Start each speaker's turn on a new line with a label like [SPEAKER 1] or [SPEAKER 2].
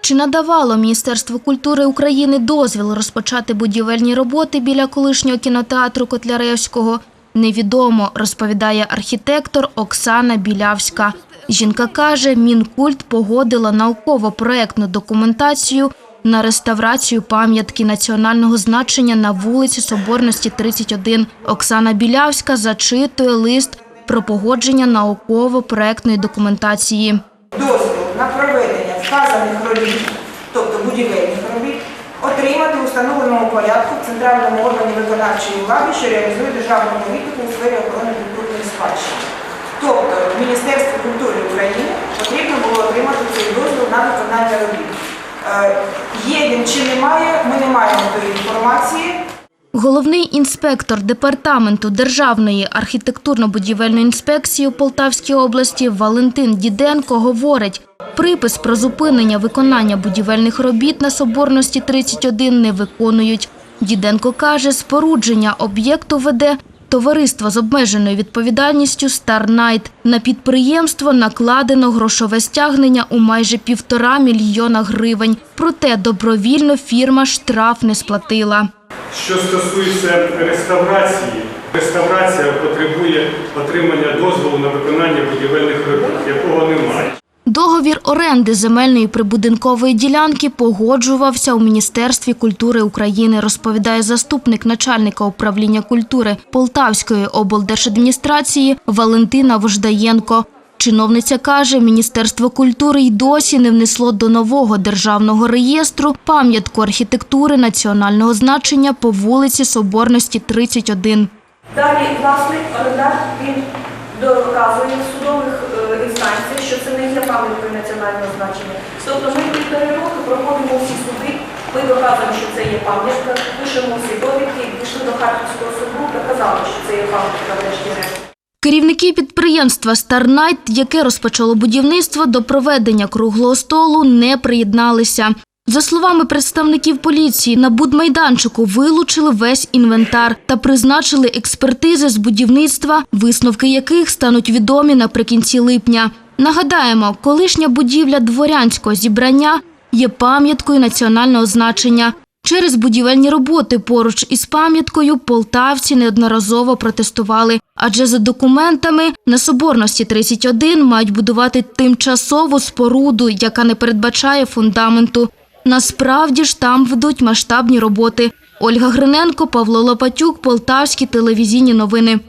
[SPEAKER 1] Чи надавало Міністерство культури України дозвіл розпочати будівельні роботи біля колишнього кінотеатру Котляревського? Невідомо, розповідає архітектор Оксана Білявська. Жінка каже, Мінкульт погодила науково-проектну документацію на реставрацію пам'ятки національного значення на вулиці Соборності 31. Оксана Білявська зачитує лист про погодження науково-проектної документації.
[SPEAKER 2] Вказаних робіт, тобто будівельних робіт, отримати у встановленому порядку в центральному органі виконавчої влади, що реалізує державну політику у сфері охорони культурної спадщини. Тобто Міністерству культури України потрібно було отримати цей дозвіл на виконання робіт. Е, Є він чи немає, ми не маємо тої інформації.
[SPEAKER 1] Головний інспектор департаменту Державної архітектурно-будівельної інспекції у Полтавській області Валентин Діденко говорить, припис про зупинення виконання будівельних робіт на Соборності 31 не виконують. Діденко каже, спорудження об'єкту веде товариство з обмеженою відповідальністю «Старнайт». На підприємство накладено грошове стягнення у майже півтора мільйона гривень. Проте добровільно фірма штраф не сплатила.
[SPEAKER 3] Що стосується реставрації, реставрація потребує отримання дозволу на виконання будівельних робіт, якого немає.
[SPEAKER 1] Договір оренди земельної прибудинкової ділянки погоджувався у Міністерстві культури України, розповідає заступник начальника управління культури Полтавської облдержадміністрації Валентина Вождаєнко. Чиновниця каже, Міністерство культури й досі не внесло до нового державного реєстру пам'ятку архітектури національного значення по вулиці Соборності 31.
[SPEAKER 4] Далі власник орендар він доказує в судових е, інстанціях, що це не є пам'яткою національного значення. Тобто ми півтори роки проходимо всі суди, ми доказуємо, що це є пам'ятка, пишемо всі довідки, пішли до Харківського суду, доказали, що це є пам'ятка врешті-решт.
[SPEAKER 1] Керівники підприємства «Старнайт», яке розпочало будівництво, до проведення круглого столу не приєдналися. За словами представників поліції, на будмайданчику вилучили весь інвентар та призначили експертизи з будівництва, висновки яких стануть відомі наприкінці липня. Нагадаємо, колишня будівля дворянського зібрання є пам'яткою національного значення. Через будівельні роботи поруч із пам'яткою полтавці неодноразово протестували, адже за документами на Соборності 31 мають будувати тимчасову споруду, яка не передбачає фундаменту. Насправді ж там ведуть масштабні роботи. Ольга Гриненко, Павло Лопатюк, Полтавські телевізійні новини.